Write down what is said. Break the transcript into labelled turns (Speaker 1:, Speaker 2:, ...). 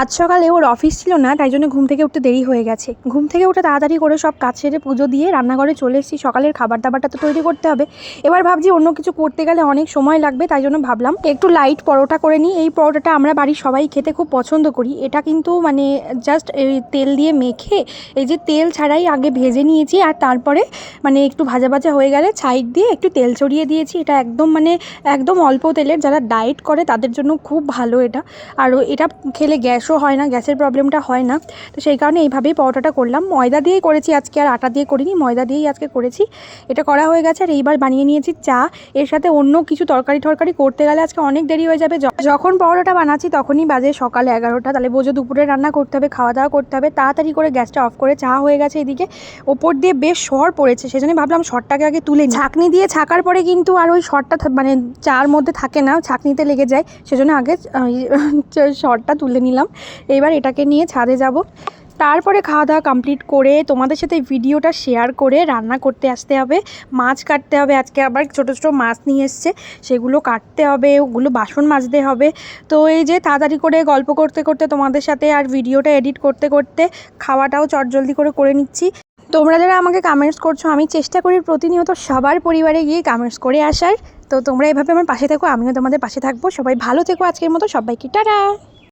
Speaker 1: আজ সকালে ওর অফিস ছিল না, তাই জন্য ঘুম থেকে উঠতে দেরি হয়ে গেছে। ঘুম থেকে উঠে তাড়াতাড়ি করে সব কাজ সেরে পুজো দিয়ে রান্নাঘরে চলে এসেছি। সকালের খাবার দাবারটা তো তৈরি করতে হবে। এবার ভাবছি অন্য কিছু করতে গেলে অনেক সময় লাগবে, তাই জন্য ভাবলাম একটু লাইট পরোটা করে নিই। এই পরোটাটা আমরা বাড়ির সবাই খেতে খুব পছন্দ করি। এটা কিন্তু মানে জাস্ট তেল দিয়ে মেখে এই যে তেল ছাড়াই আগে ভেজে নিয়েছি আর তারপরে মানে একটু ভাজা ভাজা হয়ে গেলে সাইড দিয়ে একটু তেল চড়িয়ে দিয়েছি। এটা একদম মানে একদম অল্প তেলের, যারা ডায়েট করে তাদের জন্য খুব ভালো এটা। আর এটা খেলে গ্যাসও হয় না, গ্যাসের প্রবলেমটা হয় না। তো সেই কারণে এইভাবেই পরোটাটা করলাম। ময়দা দিয়েই করেছি আজকে, আর আটা দিয়ে করিনি, ময়দা দিয়েই আজকে করেছি। এটা করা হয়ে গেছে, আর এইবার বানিয়ে নিয়েছি চা। এর সাথে অন্য কিছু তরকারি টরকারি করতে গেলে আজকে অনেক দেরি হয়ে যাবে। যখন পরোটাটা বানাচ্ছি তখনই বাজে সকাল এগারোটা। তাহলে বোঝো দুপুরে রান্না করতে হবে খাওয়া দাওয়া করতে হবে। তাড়াতাড়ি করে গ্যাসটা অফ করে চা হয়ে গেছে এদিকে। ওপর দিয়ে বেশ সর পড়েছে সেজন্য ভাবলাম সরটাকে আগে তুলে। ছাঁকনি দিয়ে ছাকার পরে কিন্তু আর ওই সরটা মানে চার মধ্যে থাকে না, ছাঁকনিতে লেগে যায়। সেজন্য আগে সরটা তুলে নিলাম। এবার এটাকে নিয়ে ছাদে যাব। তারপরে খাওয়া দাওয়া কমপ্লিট করে তোমাদের সাথে ভিডিওটা শেয়ার করে রান্না করতে আসতে হবে। মাছ কাটতে হবে। আজকে আবার ছোটো ছোটো মাছ নিয়ে এসছে। সেগুলো কাটতে হবে। ওগুলো বাসন মাজতে হবে। তো এই যে তাড়াতাড়ি করে গল্প করতে করতে তোমাদের সাথে আর ভিডিওটা এডিট করতে করতে খাওয়াটাও চটজলদি করে করে নিচ্ছি। তোমরা যারা আমাকে কামেন্টস করছ, আমি চেষ্টা করি প্রতিনিয়ত সবার পরিবারে গিয়ে কামেন্টস করে আসার। তো তোমরা এভাবে আমার পাশে থেকো, আমিও তোমাদের পাশে থাকব। সবাই ভালো থেকো আজকের মতো। সবাইকে টাটা!